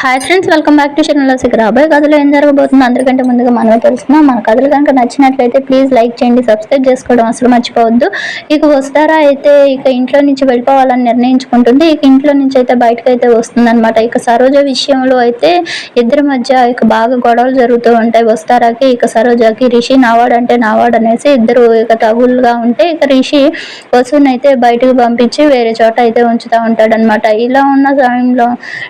Hi friends welcome back to channel ఇక రాబోయే కథలో ఏం జరగబోతుందో అందరికంటే ముందుగా మనమే తెలుసుకుందాం. మన కథలు కనుక నచ్చినట్లయితే ప్లీజ్ లైక్ చేయండి సబ్స్క్రైబ్ చేసుకోవడం అసలు మర్చిపోవద్దు. ఇక వస్తారా అయితే ఇక ఇంట్లో నుంచి వెళ్ళిపోవాలని నిర్ణయించుకుంటుంది. ఇక ఇంట్లో నుంచి అయితే బయటకు అయితే వస్తుందన్నమాట. ఇక సరోజ విషయంలో అయితే ఇద్దరి మధ్య ఇక బాగా గొడవలు జరుగుతూ ఉంటాయి. వస్తారాకి ఇక సరోజకి రిషి నావాడంటే నావాడు అనేసి ఇద్దరు ఇక తగులుగా ఉంటే ఇక రిషి వసుని అయితే బయటకు పంపించి వేరే చోట అయితే ఉంచుతూ ఉంటాడనమాట ఇలా ఉన్న సమయంలో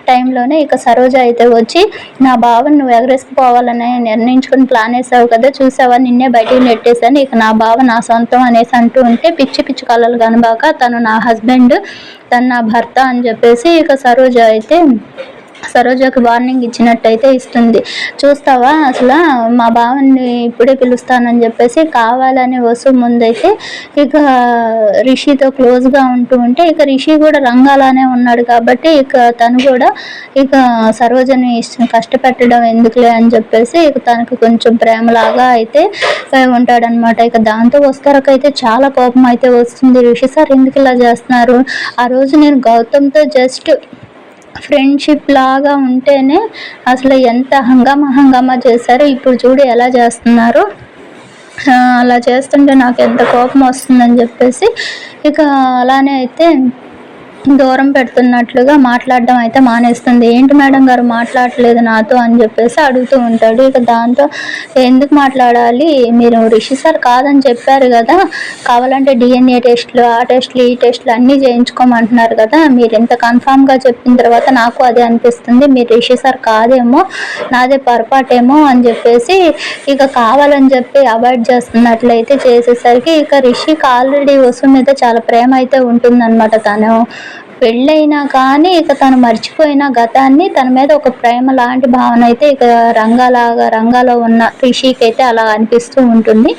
టైంలోనే ఇక రోజు అయితే వచ్చి నా బావని నువ్వు ఎగరేసుకుపోవాలని నిర్ణయించుకుని ప్లాన్ వేసావు కదా చూసావా? నిన్నే బయటికి నెట్టేశాను. ఇక నా బావ నా సొంతం అనేసి అంటూ ఉంటే పిచ్చి పిచ్చి కళలు కనబాక తను నా హస్బెండ్ తను నా భర్త అని చెప్పేసి ఇక సరోజ అయితే సరోజకి వార్నింగ్ ఇచ్చినట్టయితే ఇస్తుంది. చూస్తావా? అసలు మా బావని ఇప్పుడే పిలుస్తానని చెప్పేసి కావాలని వసు ముందైతే ఇక రిషితో క్లోజ్గా ఉంటూ ఉంటే ఇక రిషి కూడా రంగాలానే ఉన్నాడు కాబట్టి ఇక తను కూడా ఇక సరోజని కష్టపెట్టడం ఎందుకులే అని చెప్పేసి ఇక తనకు కొంచెం ప్రేమలాగా అయితే ఉంటాడనమాట ఇక దాంతో వస్తారకైతే చాలా కోపం అయితే వస్తుంది. రిషి సార్ ఎందుకు ఇలా చేస్తున్నారు? ఆ రోజు నేను గౌతమ్తో జస్ట్ ఫ్రెండ్షిప్ లాగా ఉంటేనే అసలు ఎంత హంగామా హంగామా చేశారో ఇప్పుడు చూడు ఎలా చేస్తున్నారు. అలా చేస్తుంటే నాకు ఎంత కోపం వస్తుందని చెప్పేసి ఇక అలానే అయితే దూరం పెడుతున్నట్లుగా మాట్లాడడం అయితే మానేస్తుంది. ఏంటి మేడం గారు మాట్లాడలేదు నాతో అని చెప్పేసి అడుగుతూ ఉంటాడు. ఇక దాంతో ఎందుకు మాట్లాడాలి? మీరు రిషి సార్ కాదని చెప్పారు కదా కావాలంటే డిఎన్ఏ టెస్ట్లు ఆ టెస్ట్లు ఈ టెస్ట్లు అన్నీ చేయించుకోమంటున్నారు కదా మీరు ఎంత కన్ఫామ్గా చెప్పిన తర్వాత నాకు అదే అనిపిస్తుంది. మీరు రిషి సార్ కాదేమో నాదే పొరపాటేమో అని చెప్పేసి ఇక కావాలని చెప్పి అవాయిడ్ చేస్తున్నట్లయితే చేసేసరికి ఇక రిషికి ఆల్రెడీ వసు మీద చాలా ప్రేమ అయితే ఉంటుందన్నమాట తను. పెళ్ళైనా కానీ ఇక తను మర్చిపోయిన గతాన్ని తన మీద ఒక ప్రేమ లాంటి భావన అయితే ఇక రంగాలాగా రంగాలో ఉన్న రిషికి అయితే అలా అనిపిస్తూ ఉంటుంది.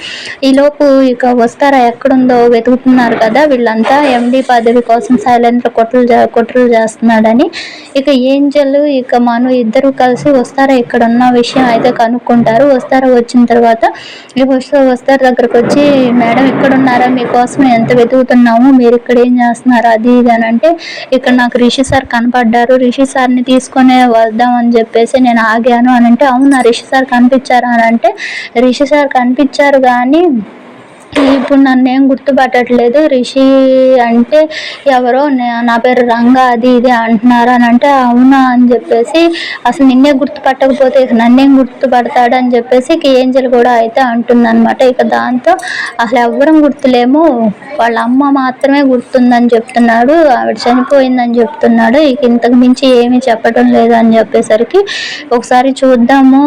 ఈలోపు ఇక వస్తారా? ఎక్కడుందో వెతుకుతున్నారు కదా వీళ్ళంతా. ఎండి పదవి కోసం సైలెంట్ కొట్లు కొట్రలు చేస్తున్నాడని. ఇక ఏంజల్ ఇక మనం ఇద్దరు కలిసి వస్తారా? ఇక్కడ ఉన్న విషయం అయితే కనుక్కుంటారు. వస్తారా వచ్చిన తర్వాత? ఇక వస్తారు దగ్గరకు వచ్చి మేడం ఇక్కడ ఉన్నారా మీకోసం ఎంత వెతుకుతున్నాము? మీరు ఇక్కడ ఏం చేస్తున్నారు? అది ఇది అని అంటే ఇక్కడ నాకు రిషి సార్ కనపడ్డారు. రిషి సార్ని తీసుకొని వద్దాం అని చెప్పేసి నేను ఆగాను. అని అంటే అవునా రిషి సార్ కనిపించారు? అని అంటే రిషి సార్ కనిపించారు కానీ ఇప్పుడు నన్ను ఏం గుర్తుపట్టట్లేదు. రిషి అంటే ఎవరో నా పేరు రంగా అది ఇది అంటున్నారు అని అంటే అవునా అని చెప్పేసి అసలు నిన్నే గుర్తుపట్టకపోతే ఇక నన్నేం గుర్తుపడతాడని చెప్పేసి ఏంజల్ కూడా అయితే అంటుందన్నమాట. ఇక దాంతో అసలు ఎవ్వరం గుర్తులేము. వాళ్ళ అమ్మ మాత్రమే గుర్తుందని చెప్తున్నాడు. ఆవిడ చనిపోయిందని చెప్తున్నాడు. ఇక ఇంతకు మించి ఏమీ చెప్పడం లేదు అని చెప్పేసరికి ఒకసారి చూద్దాము.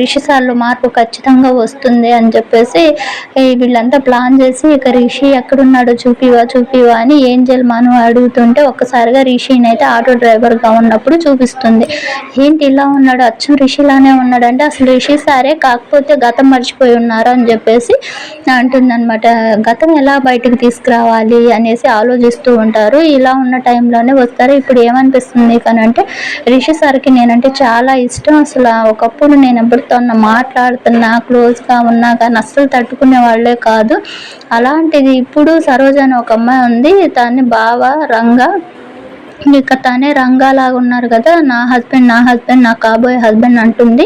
రిషి సార్లు మార్పు ఖచ్చితంగా వస్తుంది అని చెప్పేసి వీళ్ళంతా ప్లాన్ చేసి ఇక రిషి ఎక్కడున్నాడో చూపివా చూపివా అని ఏంజల్ మనం అడుగుతుంటే ఒక్కసారిగా రిషిని అయితే ఆటో డ్రైవర్గా ఉన్నప్పుడు చూపిస్తుంది. ఏంటి ఇలా ఉన్నాడు? అచ్చం రిషిలానే ఉన్నాడంటే అసలు రిషి సారే కాకపోతే గతం మర్చిపోయి ఉన్నారు అని చెప్పేసి అంటుందన్నమాట. గతం ఎలా బయటకు తీసుకురావాలి అనేసి ఆలోచిస్తూ ఉంటారు. ఇలా ఉన్న టైంలోనే వస్తారు. ఇప్పుడు ఏమనిపిస్తుంది అంటే రిషి సార్కి నేనంటే చాలా ఇష్టం. అసలు ఒకప్పుడు నేను ఎవరితో మాట్లాడుతున్నా క్లోజ్గా ఉన్నా కానీ అస్సలు తట్టుకునే వాళ్ళే కాదు. అలాంటిది ఇప్పుడు సరోజ అనే ఒక అమ్మాయి ఉంది. దాన్ని బావ రంగా ఇక తనే రంగాలాగా ఉన్నారు కదా. నా హస్బెండ్ నా హస్బెండ్ నా కాబోయే హస్బెండ్ అంటుంది.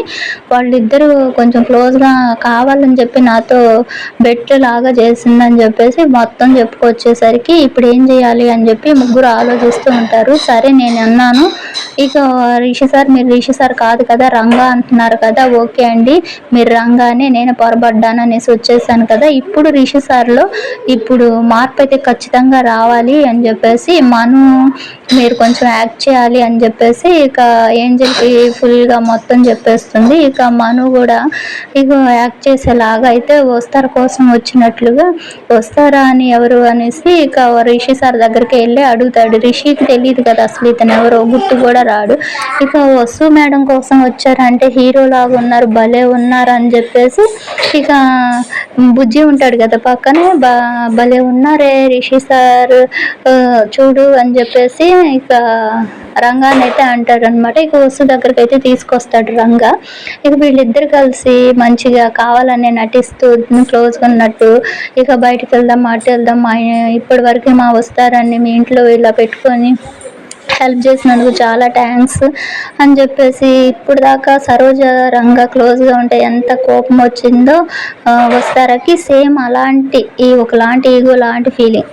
వాళ్ళిద్దరూ కొంచెం క్లోజ్గా కావాలని చెప్పి నాతో బెట్ లాగా చేసిందని చెప్పేసి మొత్తం చెప్పుకొచ్చేసరికి ఇప్పుడు ఏం చేయాలి అని చెప్పి ముగ్గురు ఆలోచిస్తూ ఉంటారు. సరే నేను అన్నాను. ఇక రిషి సార్ మీరు రిషి సార్ కాదు కదా రంగా అంటున్నారు కదా ఓకే అండి. మీరు రంగానే నేను పొరబడ్డాను అనేసి వచ్చేసాను కదా. ఇప్పుడు రిషి సార్లో ఇప్పుడు మార్పు అయితే ఖచ్చితంగా రావాలి అని చెప్పేసి మనం మీరు కొంచెం యాక్ట్ చేయాలి అని చెప్పేసి ఇక ఏంజల్కి ఫుల్గా మొత్తం చెప్పేస్తుంది. ఇక మను కూడా ఇక యాక్ట్ చేసేలాగా అయితే వస్తారు కోసం వచ్చినట్లుగా వస్తారా అని ఎవరు అనేసి ఇక రిషి సార్ దగ్గరికి వెళ్ళి అడుగుతాడు. రిషికి తెలియదు కదా అసలు ఇతను ఎవరో గుర్తు కూడా రాడు. ఇక వసు మేడం కోసం వచ్చారంటే హీరో లాగా ఉన్నారు భలే ఉన్నారు అని చెప్పేసి ఇక బుజ్జి ఉంటాడు కదా పక్కనే. బా భలే ఉన్నారే రిషి సార్. చూడు అని చెప్పేసి ఇక రంగాన్ని అయితే అంటాడు అనమాట ఇక వస్తు దగ్గరికి అయితే తీసుకొస్తాడు రంగా. ఇక వీళ్ళిద్దరు కలిసి మంచిగా కావాలని నటిస్తూ క్లోజ్గా ఉన్నట్టు ఇక బయటకు వెళ్దాం అటు వెళ్దాం. మా ఇప్పటి వరకు మా వస్తారని మీ ఇంట్లో ఇలా పెట్టుకొని హెల్ప్ చేసినందుకు చాలా థ్యాంక్స్ అని చెప్పేసి ఇప్పుడు దాకా సరోజ రంగ క్లోజ్గా ఉంటే ఎంత కోపం వచ్చిందో వస్తారకి సేమ్ అలాంటి ఈ ఒకలాంటి ఈగో లాంటి ఫీలింగ్